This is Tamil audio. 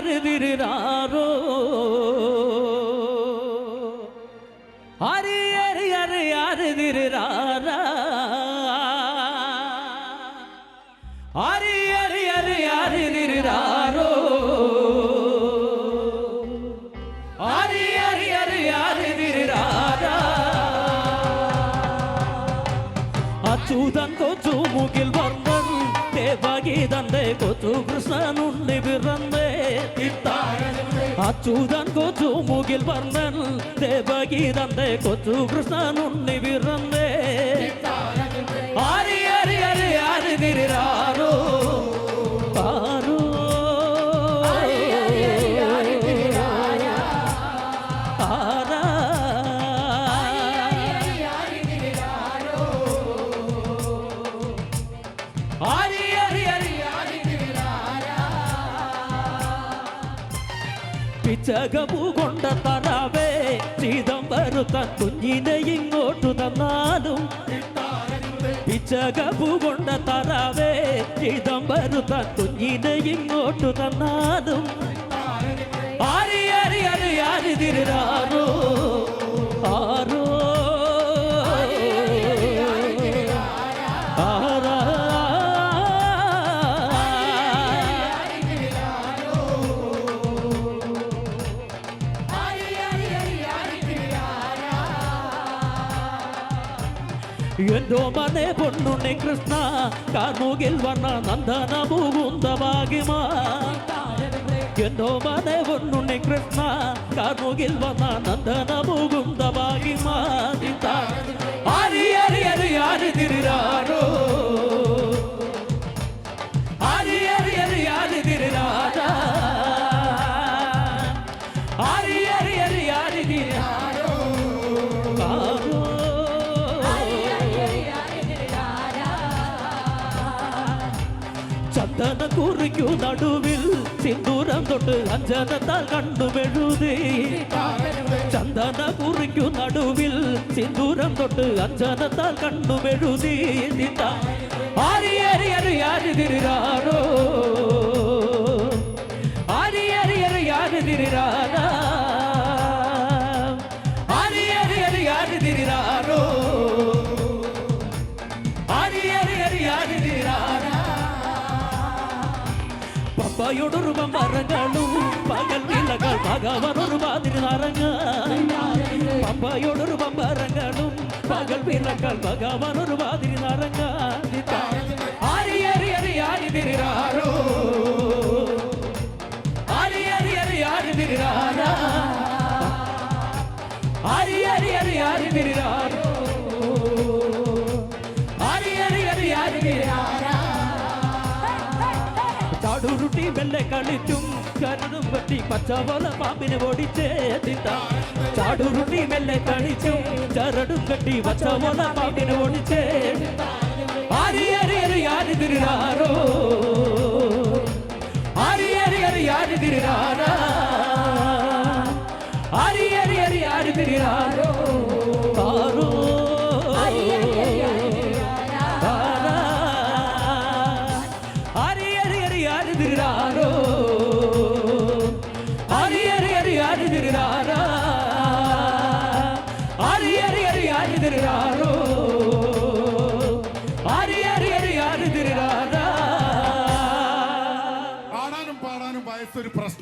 யாரு திருறாரோ ஹரி ஹரி ஹரி யாரு திருறாரா ஹரி ஹரி ஹரி யாரு திருறாரோ ஹரி ஹரி ஹரி யாரு திருறாரா ഭാഗീതന്റെ കൊച്ചു കൃഷ്ണനുള്ളി പിറന്നേ. അച്യുതൻ കൊച്ചു മുകിൽ വർണൻ. ദേവഗീതന്റെ കൊച്ചു കൃഷ്ണനുണ്ണി പിറന്നേ. പിച്ചകപൂ കൊണ്ട തറാവേ ചിദംബരുത്തൻ കുഞ്ഞിനെ ഇങ്ങോട്ടു തന്നാലും പിച്ചകപൂ കൊണ്ട തറാവേ ചിദംബരുത്തൻ കുഞ്ഞിനെ ഇങ്ങോട്ടു തന്നാലും ആരി ആരി ആരി ആരി തിരുരാറോ ఎందో మనే పొన్నుని కృష్ణ కాను గెల్వన్న నందన ముగుందవాగిమా ఎందో మనే పొన్నుని కృష్ణ కాను గెల్వన్న నందన ముగుందవాగిమా ఆరి தன கூறிக்கு நடுவில் சிந்தூரம் தொட்டு அஞ்சனத்தால் கண்டு மெழுதி. சந்தன கூறிக்கு நடுவில் சிந்தூரம் தொட்டு அஞ்சனத்தால் கண்டு மெழுதி. ஆரி அரி அரு யாரு திருரானோ. ஆரி அரி அரு யாரு திருரானா. தாயோடொருவம் மரங்களும் பகல் இல்லகள் பகவனொரு மாதிரி நரங்கள். பம்பாயோடொருவம் மரங்களும் பகல் இல்லங்கள் பகவனொரு மாதிரி நரங்கள். அரி அரி அரி ஆடி திரிறாரோ அரி அரி அரி ஆடி திரிறாரா அரி அரி அரி ஆடி திரிறாரோ ചാടുരുട്ടി വെല്ലെ കളിച്ചും കരടും വെട്ടി പച്ചവല പാമ്പിനെ ഓടിച്ചേ തിത്ത ചാടുരുട്ടി മെല്ലെ കളിച്ചും ചരടും കെട്ടി പച്ചവല പാമ്പിനെ ഓടിച്ചേ ആരി അരി അരി ആരി തിരിരാറോ ആരി അരി അരി ആരി തിരിരാറാ ആരി അരി അരി ആരി തിരിരാറോ ആരി തിരിരാറാ പാടാനും പാടാനും വയസ്സൊരു പ്രശ്നം